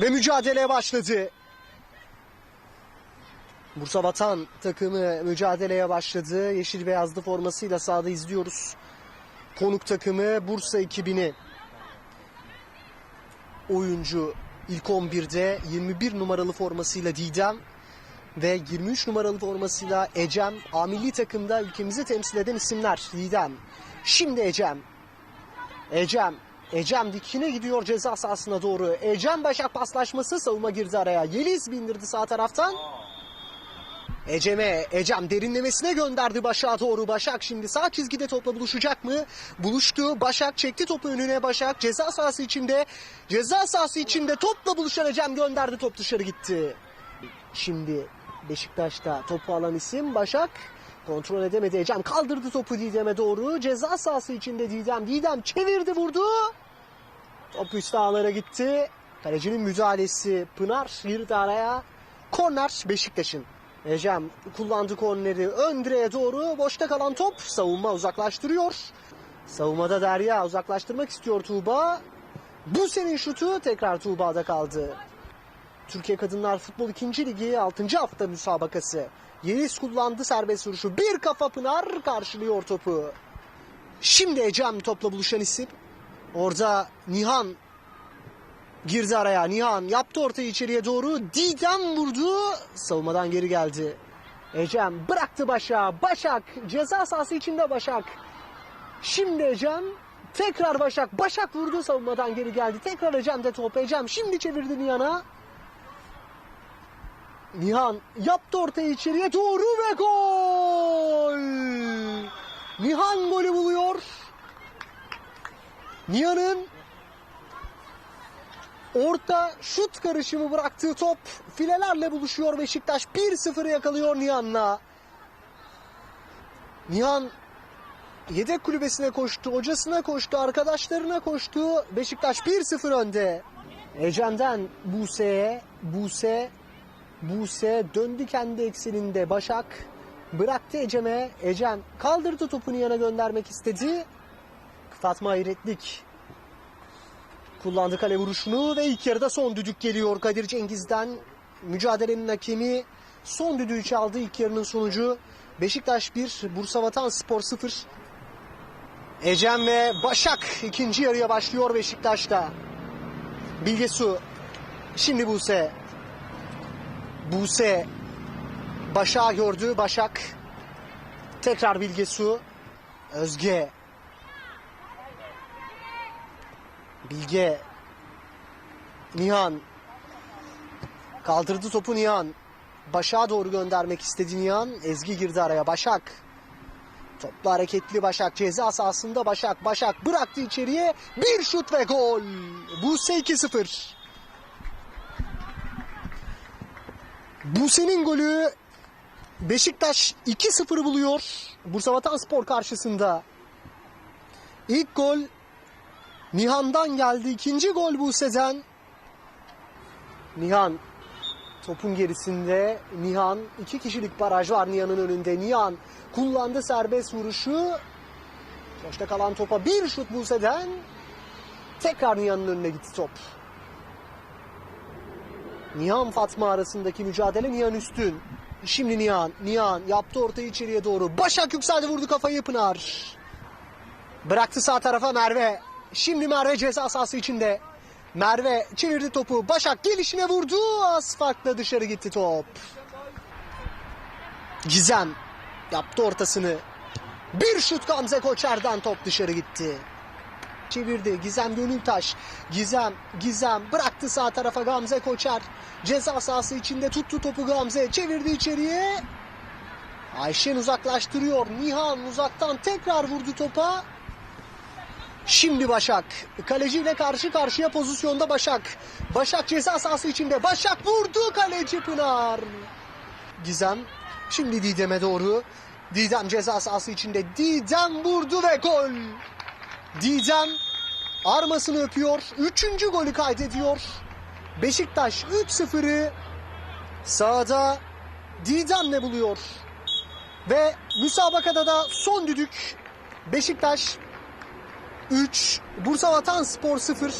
Ve mücadeleye başladı. Bursa Vatan takımı mücadeleye başladı. Yeşil beyazlı formasıyla sahada izliyoruz. Konuk takımı Bursa ekibini oyuncu ilk 11'de 21 numaralı formasıyla Didem ve 23 numaralı formasıyla Ecem. A milli takımda ülkemizi temsil eden isimler Didem. Şimdi Ecem. Ecem. Ecem dikine gidiyor ceza sahasına doğru. Ecem Başak paslaşması savunma girdi araya. Yeliz bindirdi sağ taraftan. Ecem'e, Ecem derinlemesine gönderdi Başak'a doğru. Başak şimdi sağ çizgide topla buluşacak mı? Buluştu. Başak çekti topu önüne Başak. Ceza sahası içinde. Ceza sahası içinde topla buluşan Ecem gönderdi. Top dışarı gitti. Şimdi Beşiktaş'ta topu alan isim Başak. Kontrol edemedi Ecem. Kaldırdı topu Didem'e doğru. Ceza sahası içinde Didem. Didem çevirdi vurdu. Top üst ağlara gitti. Kalecinin müdahalesi Pınar girdi araya. Korner Beşiktaş'ın. Ecem kullandı korneri ön direğe doğru. Boşta kalan top savunma uzaklaştırıyor. Savunmada Derya uzaklaştırmak istiyor Tuğba. Bu senin şutu tekrar Tuğba'da kaldı. Türkiye Kadınlar Futbol 2. Ligi 6. hafta müsabakası. Yeliz kullandı serbest vuruşu. Bir kafa Pınar karşılıyor topu. Şimdi Ecem topla buluşan isim. Orada Nihan girdi araya. Nihan yaptı ortayı içeriye doğru. Didem vurdu. Savunmadan geri geldi. Ecem bıraktı Başak. Başak ceza sahası içinde Başak. Şimdi Ecem tekrar Başak. Başak vurdu savunmadan geri geldi. Tekrar Ecem'de top. Ecem şimdi çevirdi Nihan'a. Nihan yaptı ortayı içeriye doğru ve gol. Nihan golü buluyor. Nihan'ın orta şut karışımı bıraktığı top filelerle buluşuyor Beşiktaş. 1-0 yakalıyor Nihan'la. Nihan yedek kulübesine koştu, hocasına koştu, arkadaşlarına koştu. Beşiktaş 1-0 önde. Ecem'den Buse'ye, Buse Buse döndü kendi ekseninde Başak bıraktı Ecem'e. Ecem kaldırdı topunu yana göndermek istedi. Fatma Hayretlik kullandı kale vuruşunu ve ilk yarıda son düdük geliyor Kadir Cengiz'den. Mücadelenin hakemi son düdüğü çaldı ilk yarının sonucu. Beşiktaş 1, Bursa Vatan Spor 0. Ecem ve Başak ikinci yarıya başlıyor Beşiktaş'ta. Bilgesu, şimdi Buse. Buse Başak'ı gördü. Başak tekrar Bilgesu. Özge. Bilge. Nihan. Kaldırdı topu Nihan. Başak'a doğru göndermek istedi Nihan. Ezgi girdi araya. Başak. Toplu hareketli Başak. Ceza sahasında Başak. Başak bıraktı içeriye. Bir şut ve gol. Buse 2-0. Buse'nin golü Beşiktaş 2-0 buluyor Bursa Vatanspor karşısında. İlk gol Nihan'dan geldi. İkinci gol Buse'den. Nihan topun gerisinde. Nihan iki kişilik baraj var Nihan'ın önünde. Nihan kullandı serbest vuruşu. Boşta kalan topa bir şut Buse'den. Tekrar Nihan'ın önüne gitti top. Nihan Fatma arasındaki mücadele Nihan üstün. Şimdi Nihan, Nihan yaptı ortayı içeriye doğru. Başak yükseldi vurdu kafayı Pınar. Bıraktı sağ tarafa Merve. Şimdi Merve ceza sahası içinde. Merve çevirdi topu. Başak gelişine vurdu. Az farkla dışarı gitti top. Gizem yaptı ortasını. Bir şut Gamze Koçer'den top dışarı gitti çevirdi. Gizem Gönültaş. Gizem, Gizem bıraktı sağ tarafa Gamze Koçer. Ceza sahası içinde tuttu topu Gamze. Çevirdi içeriye. Ayşen uzaklaştırıyor. Nihan uzaktan tekrar vurdu topa. Şimdi Başak. Kaleciyle karşı karşıya pozisyonda Başak. Başak ceza sahası içinde. Başak vurdu kaleci Pınar. Gizem şimdi Didem'e doğru. Didem ceza sahası içinde. Didem vurdu ve gol. Didem armasını öpüyor. Üçüncü golü kaydediyor. Beşiktaş 3-0'ı sahada Didem'le buluyor. Ve müsabakada da son düdük Beşiktaş 3, Bursa Vatan Spor 0.